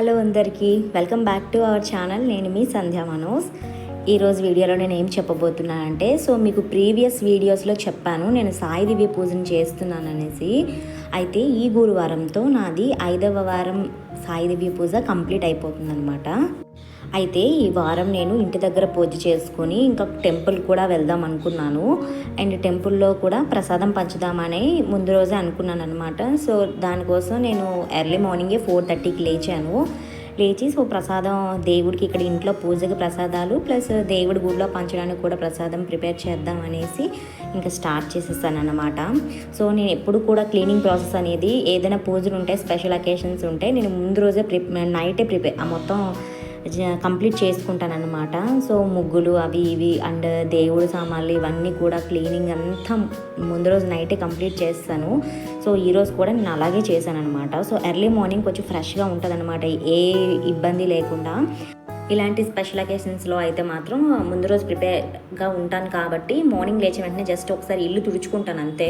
Hello అందరికీ welcome back to our channel. నేను మీ సంధ్యా మనోజ్. ఈరోజు వీడియోలో నేను ఏం చెప్పబోతున్నానంటే సో మీకు ప్రీవియస్ వీడియోస్లో చెప్పాను నేను సాయి దివ్య పూజను చేస్తున్నాను అనేసి అయితే ఈ గురువారంతో నాది ఐదవ వారం సాయి దివ్య పూజ కంప్లీట్ అయిపోతుందన్నమాట. అయితే ఈ వారం నేను ఇంటి దగ్గర పూజ చేసుకుని ఇంకా టెంపుల్ కూడా వెళ్దాం అనుకున్నాను. అండ్ టెంపుల్లో కూడా ప్రసాదం పంచుదామని ముందు రోజే అనుకున్నాను అనమాట సో దానికోసం నేను ఎర్లీ మార్నింగే ఫోర్ థర్టీకి లేచాను. లేచి సో ప్రసాదం దేవుడికి ఇక్కడ ఇంట్లో పూజకి ప్రసాదాలు ప్లస్ దేవుడి గుడిలో పంచడానికి కూడా ప్రసాదం ప్రిపేర్ చేద్దాం అనేసి ఇంకా స్టార్ట్ చేసేస్తాను అనమాట సో నేను ఎప్పుడు కూడా క్లీనింగ్ ప్రాసెస్ అనేది ఏదైనా పూజలు ఉంటే స్పెషల్ అకేషన్స్ ఉంటే నేను ముందు రోజే ప్రిపే నైటే ప్రిపేర్ మొత్తం కంప్లీట్ చేసుకుంటానన్నమాట. సో ముగ్గులు అవి ఇవి అండ్ దేవుడు సామాన్లు ఇవన్నీ కూడా క్లీనింగ్ అంతా ముందు రోజు నైటే కంప్లీట్ చేస్తాను. సో ఈరోజు కూడా నేను అలాగే చేశాను అనమాట సో ఎర్లీ మార్నింగ్ కొంచెం ఫ్రెష్గా ఉంటుంది అనమాట ఏ ఇబ్బంది లేకుండా. ఇలాంటి స్పెషల్ అకేషన్స్లో అయితే మాత్రం ముందు రోజు ప్రిపేర్గా ఉంటాను కాబట్టి మార్నింగ్ లేచిన వెంటనే జస్ట్ ఒకసారి ఇల్లు తుడుచుకుంటాను అంతే.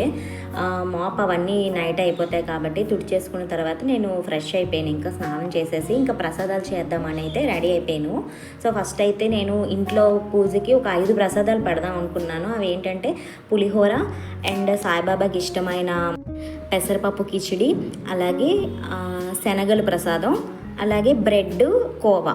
మాప్ అవన్నీ నైట్ అయిపోతాయి కాబట్టి తుడిచేసుకున్న తర్వాత నేను ఫ్రెష్ అయిపోయాను ఇంకా స్నానం చేసేసి ఇంకా ప్రసాదాలు చేద్దామని అయితే రెడీ అయిపోయాను. సో ఫస్ట్ అయితే నేను ఇంట్లో పూజకి ఒక ఐదు ప్రసాదాలు పెడదాం అనుకున్నాను. అవి ఏంటంటే పులిహోర అండ్ సాయిబాబాకి ఇష్టమైన పెసరపప్పు కిచిడి అలాగే శనగలు ప్రసాదం అలాగే బ్రెడ్ కోవా.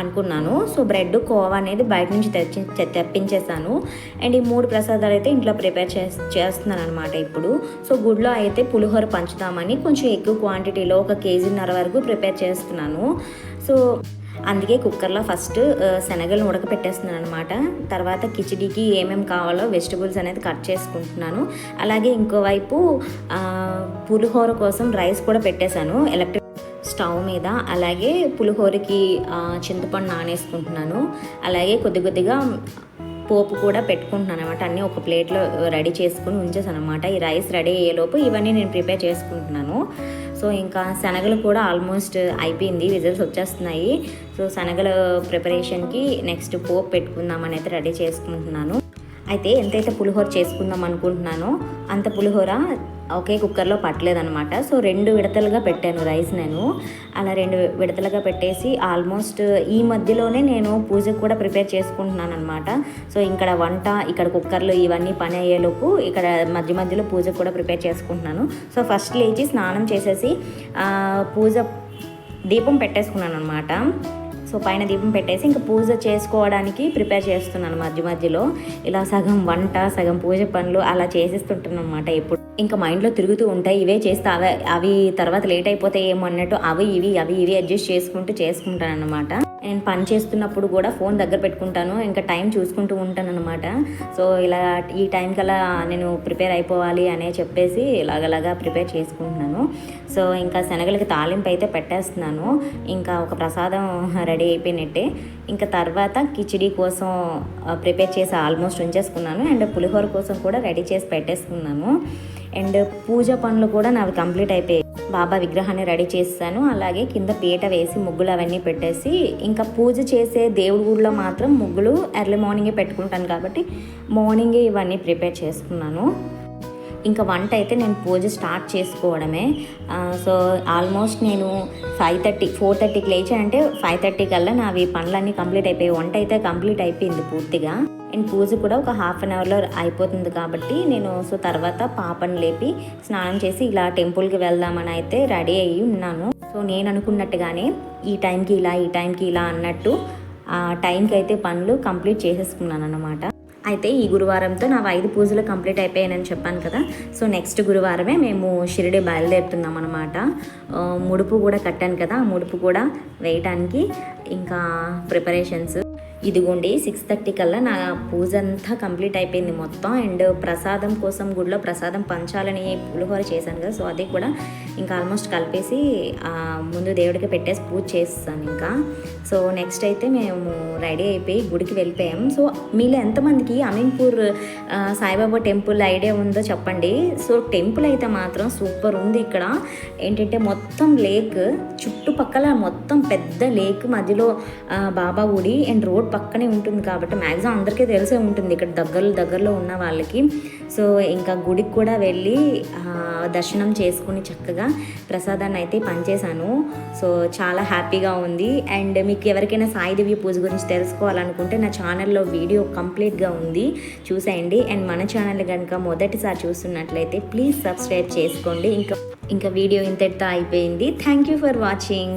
అనుకున్నాను. సో బ్రెడ్ కోవా అనేది బయట నుంచి తెచ్చి తెప్పించేసాను అండ్ ఈ మూడు ప్రసాదాలు అయితే ఇంట్లో ప్రిపేర్ చే చేస్తున్నాను అనమాట ఇప్పుడు. సో గుడిలో అయితే పులిహోర పంచుదామని కొంచెం ఎక్కువ క్వాంటిటీలో ఒక కేజీన్నర వరకు ప్రిపేర్ చేస్తున్నాను. సో అందుకే కుక్కర్లో ఫస్ట్ శనగలు శనగలను ఉడకపెట్టేస్తున్నాను అనమాట తర్వాత కిచిడీకి ఏమేమి కావాలో వెజిటబుల్స్ అనేది కట్ చేసుకుంటున్నాను. అలాగే ఇంకోవైపు పులిహోర కోసం రైస్ కూడా పెట్టేశాను. ఎలక్ట్రిక్ స్టవ్ మీద అలాగే పులిహోరకి చింతపండు నానేసుకుంటున్నాను. అలాగే కొద్ది కొద్దిగా పోపు కూడా పెట్టుకుంటున్నాను అనమాట అన్నీ ఒక ప్లేట్లో రెడీ చేసుకుని ఉంచేసాను అనమాట ఈ రైస్ రెడీ అయ్యేలోపు ఇవన్నీ నేను ప్రిపేర్ చేసుకుంటున్నాను. సో ఇంకా శనగలు కూడా ఆల్మోస్ట్ అయిపోయింది. రిజల్ట్స్ వచ్చేస్తున్నాయి. సో శనగల ప్రిపరేషన్కి నెక్స్ట్ పోపు పెట్టుకుందామని అయితే రెడీ చేసుకుంటున్నాను. అయితే ఎంతైతే పులిహోర చేసుకుందాం అనుకుంటున్నానో అంత పులిహోర ఒకే కుక్కర్లో పట్టలేదనమాట సో రెండు విడతలుగా పెట్టాను రైస్ నేను. అలా రెండు విడతలుగా పెట్టేసి ఆల్మోస్ట్ ఈ మధ్యలోనే నేను పూజకు కూడా ప్రిపేర్ చేసుకుంటున్నాను అనమాట సో ఇక్కడ వంట ఇక్కడ కుక్కర్లు ఇవన్నీ పని అయ్యేలోపు ఇక్కడ మధ్య మధ్యలో పూజకు కూడా ప్రిపేర్ చేసుకుంటున్నాను. సో ఫస్ట్ లేచి స్నానం చేసేసి పూజ దీపం పెట్టేసుకున్నాను అనమాట సో పైన దీపం పెట్టేసి ఇంకా పూజ చేసుకోవడానికి ప్రిపేర్ చేస్తున్నాను మధ్య మధ్యలో. ఇలా సగం వంట సగం పూజ పనులు అలా చేసేస్తుంటాను అనమాట ఎప్పుడు. ఇంకా మైండ్లో తిరుగుతూ ఉంటాయి ఇవే చేస్తే అవి అవి తర్వాత లేట్ అయిపోతాయి ఏమో అన్నట్టు అవి ఇవి అవి ఇవి అడ్జస్ట్ చేసుకుంటూ చేసుకుంటాను అనమాట నేను పని చేస్తున్నప్పుడు కూడా ఫోన్ దగ్గర పెట్టుకుంటాను. ఇంకా టైం చూసుకుంటూ ఉంటాను అనమాట సో ఇలా ఈ టైం కల్లా నేను ప్రిపేర్ అయిపోవాలి అనే చెప్పేసి ఇలాగలాగా ప్రిపేర్ చేసుకుంటున్నాను. సో ఇంకా శనగలకి తాలింపు అయితే పెట్టేస్తున్నాను. ఇంకా ఒక ప్రసాదం రెడీ అయిపోయినట్టే. ఇంకా తర్వాత కిచిడి కోసం ప్రిపేర్ చేసి ఆల్మోస్ట్ ఉంచేసుకున్నాను. అండ్ పులిహోర కోసం కూడా రెడీ చేసి పెట్టేసుకున్నాను. అండ్ పూజ పనులు కూడా నావి కంప్లీట్ అయిపోయాయి. బాబా విగ్రహాన్ని రెడీ చేస్తాను. అలాగే కింద పీట వేసి ముగ్గులు అవన్నీ పెట్టేసి ఇంకా పూజ చేసే దేవుడి గుడిలో మాత్రం ముగ్గులు ఎర్లీ మార్నింగే పెట్టుకుంటాను కాబట్టి మార్నింగే ఇవన్నీ ప్రిపేర్ చేసుకున్నాను. ఇంకా వంట అయితే నేను పూజ స్టార్ట్ చేసుకోవడమే. సో ఆల్మోస్ట్ నేను ఫైవ్ థర్టీ ఫోర్ థర్టీకి లేచానంటే ఫైవ్ థర్టీ కల్లా నావి పనులన్నీ కంప్లీట్ అయిపోయాయి. వంట అయితే కంప్లీట్ అయిపోయింది పూర్తిగా. అండ్ పూజ కూడా ఒక హాఫ్ అన్ అవర్లో అయిపోతుంది కాబట్టి నేను సో తర్వాత పాపని లేపి స్నానం చేసి ఇలా టెంపుల్కి వెళ్దామని అయితే రెడీ అయ్యి ఉన్నాను. సో నేను అనుకున్నట్టుగానే ఈ టైంకి ఇలా ఈ టైంకి ఇలా అన్నట్టు ఆ టైంకి అయితే పనులు కంప్లీట్ చేసేసుకున్నాను అనమాట అయితే ఈ గురువారంతో నా ఐదు పూజలు కంప్లీట్ అయిపోయానని చెప్పాను కదా. సో నెక్స్ట్ గురువారమే మేము షిరిడి బయలుదేరుతున్నాం అనమాట ముడుపు కూడా కట్టాను కదా ఆ ముడుపు కూడా వేయటానికి ఇంకా ప్రిపరేషన్స్ ఇదిగోండి సిక్స్ థర్టీ కల్లా నా పూజ అంతా కంప్లీట్ అయిపోయింది మొత్తం. అండ్ ప్రసాదం కోసం గుడిలో ప్రసాదం పంచాలని పులిహోర చేశాను కదా సో అది కూడా ఇంకా ఆల్మోస్ట్ కలిపేసి ముందు దేవుడికి పెట్టేసి పూజ చేస్తాను ఇంకా. సో నెక్స్ట్ అయితే మేము రెడీ అయిపోయి గుడికి వెళ్ళిపోయాం. సో మీలో ఎంతమందికి అమీన్పూర్ సాయిబాబా టెంపుల్ ఐడియా ఉందో చెప్పండి. సో టెంపుల్ అయితే మాత్రం సూపర్ ఉంది ఇక్కడ. ఏంటంటే మొత్తం లేక్ చుట్టుపక్కల మొత్తం పెద్ద లేక్ మధ్యలో బాబా గుడి అండ్ రోడ్ పక్కనే ఉంటుంది కాబట్టి మ్యాక్సిమం అందరికీ తెలిసే ఉంటుంది ఇక్కడ దగ్గరలో దగ్గరలో ఉన్న వాళ్ళకి. సో ఇంకా గుడికి కూడా వెళ్ళి దర్శనం చేసుకుని చక్కగా ప్రసాదాన్ని అయితే పనిచేశాను సో చాలా హ్యాపీగా ఉంది. అండ్ మీకు ఎవరికైనా సాయిదేవి పూజ గురించి తెలుసుకోవాలనుకుంటే నా ఛానల్లో వీడియో కంప్లీట్గా ఉంది. చూసేయండి. అండ్ మన ఛానల్ కనుక మొదటిసారి చూస్తున్నట్లయితే ప్లీజ్ సబ్స్క్రైబ్ చేసుకోండి. ఇంకా ఇంకా వీడియో ఇంతటితో అయిపోయింది. Thank you for watching